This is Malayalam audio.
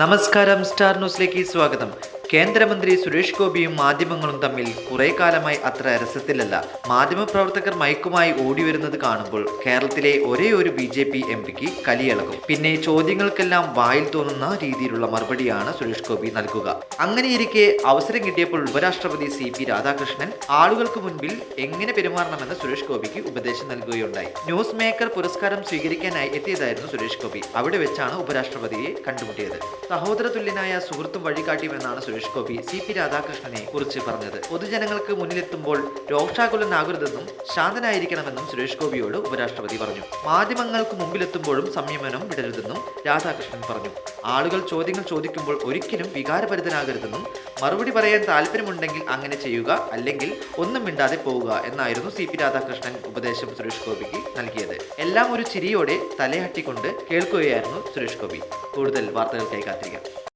നമസ്കാരം സ്റ്റാർ ന്യൂസിലേക്ക് സ്വാഗതം. കേന്ദ്രമന്ത്രി സുരേഷ് ഗോപിയും മാധ്യമങ്ങളും തമ്മിൽ കുറെ കാലമായി അത്ര രസത്തിലല്ല. മാധ്യമപ്രവർത്തകർ മയക്കുമായി ഓടി വരുന്നത് കാണുമ്പോൾ കേരളത്തിലെ ഒരേ ഒരു ബി ജെ പി എം പിക്ക് കലിയിളകും. പിന്നെ ചോദ്യങ്ങൾക്കെല്ലാം വായിൽ തോന്നുന്ന രീതിയിലുള്ള മറുപടിയാണ് സുരേഷ് ഗോപി നൽകുക. അങ്ങനെയിരിക്കെ അവസരം കിട്ടിയപ്പോൾ ഉപരാഷ്ട്രപതി സി പി രാധാകൃഷ്ണൻ ആളുകൾക്ക് മുൻപിൽ എങ്ങനെ പെരുമാറണമെന്ന് സുരേഷ് ഗോപിക്ക് ഉപദേശം നൽകുകയുണ്ടായി. ന്യൂസ് മേക്കർ പുരസ്കാരം സ്വീകരിക്കാനായി എത്തിയതായിരുന്നു സുരേഷ് ഗോപി. അവിടെ വെച്ചാണ് ഉപരാഷ്ട്രപതിയെ കണ്ടുമുട്ടിയത്. സഹോദര തുല്യനായ സുഹൃത്തും വഴികാട്ടിയുമെന്നാണ് സുരേഷ് ഗോപി സി പി രാധാകൃഷ്ണനെ കുറിച്ച് പറഞ്ഞത്. പൊതുജനങ്ങൾക്ക് മുന്നിലെത്തുമ്പോൾ രോക്ഷാകുലനാകരുതെന്നും ശാന്തനായിരിക്കണമെന്നും സുരേഷ് ഗോപിയോട് ഉപരാഷ്ട്രപതി പറഞ്ഞു. മാധ്യമങ്ങൾക്ക് മുമ്പിലെത്തുമ്പോഴും സംയമനം വിടരുതെന്നും രാധാകൃഷ്ണൻ പറഞ്ഞു. ആളുകൾ ചോദ്യങ്ങൾ ചോദിക്കുമ്പോൾ ഒരിക്കലും വികാരഭരിതനാകരുതെന്നും മറുപടി പറയാൻ താല്പര്യമുണ്ടെങ്കിൽ അങ്ങനെ ചെയ്യുക അല്ലെങ്കിൽ ഒന്നും മിണ്ടാതെ പോവുക എന്നായിരുന്നു സി പി രാധാകൃഷ്ണൻ ഉപദേശം സുരേഷ് ഗോപിക്ക് നൽകിയത്. എല്ലാം ഒരു ചിരിയോടെ തലയാട്ടിക്കൊണ്ട് കേൾക്കുകയായിരുന്നു സുരേഷ് ഗോപി. കൂടുതൽ വാർത്തകൾക്കായി കാത്തിരിക്കാം.